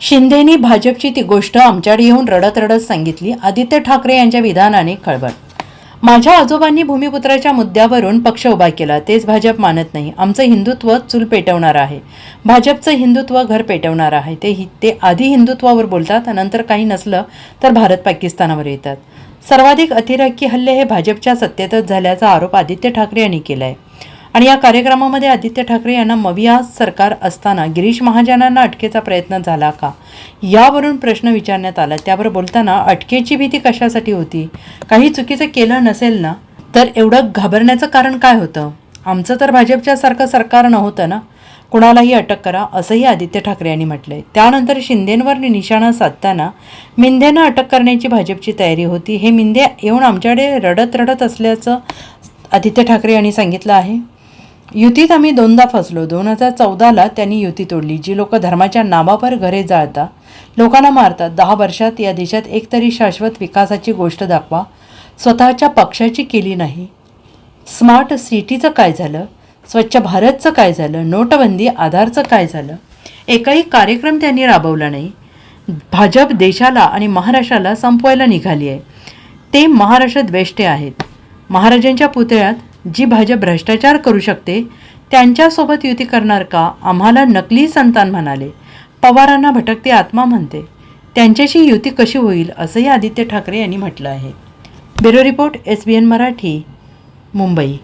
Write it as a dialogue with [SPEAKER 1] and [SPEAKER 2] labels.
[SPEAKER 1] शिंदेनी भाजपची ती गोष्ट आमच्याकडे येऊन रडत रडत सांगितली. आदित्य ठाकरे यांच्या विधानाने खळबळ. माझ्या आजोबांनी भूमिपुत्राच्या मुद्द्यावरून पक्ष उभा केला. तेच भाजप मानत नाही. आमचं हिंदुत्व चूल पेटवणार आहे. भाजपचं हिंदुत्व घर पेटवणार आहे. ते हि ते आधी हिंदुत्वावर बोलतात नंतर काही नसलं तर भारत पाकिस्तानावर येतात. सर्वाधिक अतिरेकी हल्ले हे भाजपच्या सत्तेतच झाल्याचा आरोप आदित्य ठाकरे यांनी केला आहे आणि या कार्यक्रमामध्ये आदित्य ठाकरे यांना मविया सरकार असताना गिरीश महाजनांना अटकेचा प्रयत्न झाला का? यावरून प्रश्न विचारण्यात आला. त्यावर बोलताना अटकेची भीती कशासाठी होती? काही चुकीचं केलं नसेल ना? तर एवढं घाबरण्याचं कारण काय होतं? आमचं तर भाजपच्या सारखं सरकार नव्हतं ना? कुणालाही अटक करा असंही आदित्य ठाकरे यांनी म्हटलंय. त्यानंतर शिंदेंवर निशाणा साधताना मिंदेनं अटक करण्याची भाजपची तयारी होती. हे मिंदे येऊन आमच्याकडे रडत रडत असल्याचं आदित्य ठाकरे यांनी सांगितलं आहे. युतीत आम्ही दोनदा फसलो. दोन हजार चौदाला त्यांनी युती तोडली जी लोक धर्माच्या नावावर घरे जाळतात लोकांना मारतात. दहा वर्षात या देशात एकतरी शाश्वत विकासाची गोष्ट दाखवा. स्वतःच्या पक्षाची केली नाही. स्मार्ट सिटीचं काय झालं? स्वच्छ भारतचं काय झालं? नोटबंदी आधारचं काय झालं? एकही कार्यक्रम त्यांनी राबवला नाही. भाजप देशाला आणि महाराष्ट्राला संपवायला निघाली आहे. ते महाराष्ट्र द्वेष्टे आहेत. महाराजांच्या पुतळ्यात जी भाजप भ्रष्टाचार करू शकते त्यांच्यासोबत युती करणार का? आम्हाला नकली संतान म्हणाले. पवारांना भटकते आत्मा म्हणते. त्यांच्याशी युती कशी होईल असंही आदित्य ठाकरे यांनी म्हटलं आहे. Bureau report S B N Marathi Mumbai.